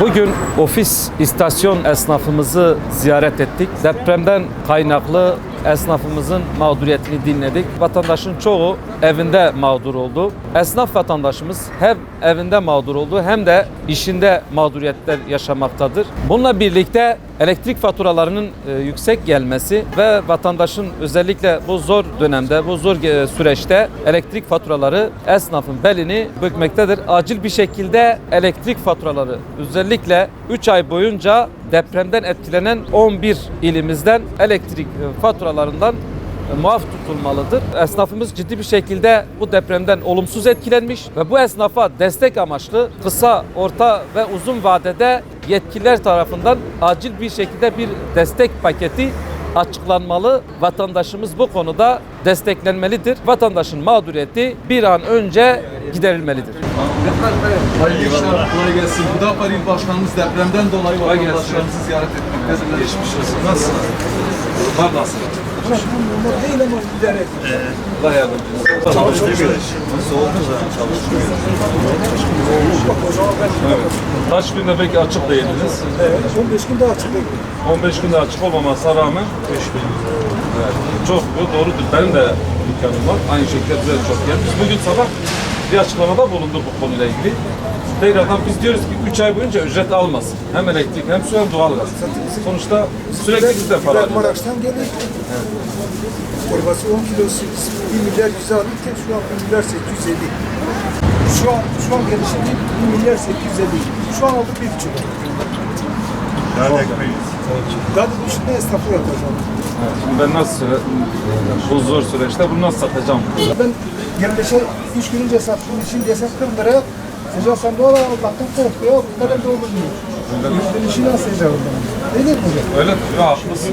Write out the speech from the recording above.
Bugün ofis istasyon esnafımızı ziyaret ettik. Depremden kaynaklı esnafımızın mağduriyetini dinledik. Vatandaşın çoğu evinde mağdur oldu. Esnaf vatandaşımız hem evinde mağdur oldu hem de işinde mağduriyetler yaşamaktadır. Bununla birlikte elektrik faturalarının e, yüksek gelmesi ve vatandaşın özellikle bu zor dönemde, bu zor e, süreçte elektrik faturaları esnafın belini bükmektedir. Acil bir şekilde elektrik faturaları özellikle 3 ay boyunca depremden etkilenen 11 ilimizden elektrik faturalarından e, muaf tutulmalıdır. Esnafımız ciddi bir şekilde bu depremden olumsuz etkilenmiş ve bu esnafa destek amaçlı kısa, orta ve uzun vadede yetkililer tarafından acil bir şekilde bir destek paketi açıklanmalı. Vatandaşımız bu konuda desteklenmelidir. Vatandaşın mağduriyeti bir an önce giderilmelidir. Hayırlı işler, kolay gelsin. Hüdapar İl Başkanımız depremden dolayı vatandaşlarımızı ziyaret etmektedir. Geçmiş olsun. Nasılsınız? Var nasıl? Değil ama et. Allah yardımcınız. Çalışmıyor. Soğuk zaman çalışmıyor. Evet. Kaç günde peki açık değildiniz? Evet, 15 gün daha açık bekliyor. 15 günde açık olmamasına rağmen 5 gün. Evet. Çok bu doğrudur. Benim de dükkanım var. Aynı şekilde bize de çok geldi. Biz bugün sabah bir açıklamada bulunduk bu konuyla ilgili. Tekrardan biz diyoruz ki 3 ay boyunca ücret almasın. Hem elektrik hem su hem doğalgaz. Sonuçta sürekli bizden para Biber alıyorlar. Maraş'tan geliyor. Torbası 10 kilosu 1 milyar 100 alırken şu an 1 milyar 850. Şu an şu an gelişi 1 milyar 850. Şu an oldu 1 buçuk. Daha da düşünme esnafı yapacağım. Evet, Şimdi ben nasıl süre, bu zor süreçte bunu nasıl satacağım? Ben 25'e 3 gün önce sattım. Şimdi desem 40 liraya. Secan sen doğal Allah'tan korkuyor. Bunlar hem de olur diyor. Ben işi nasıl edeceğim? Ne diyeyim hocam? Öyle haklısın.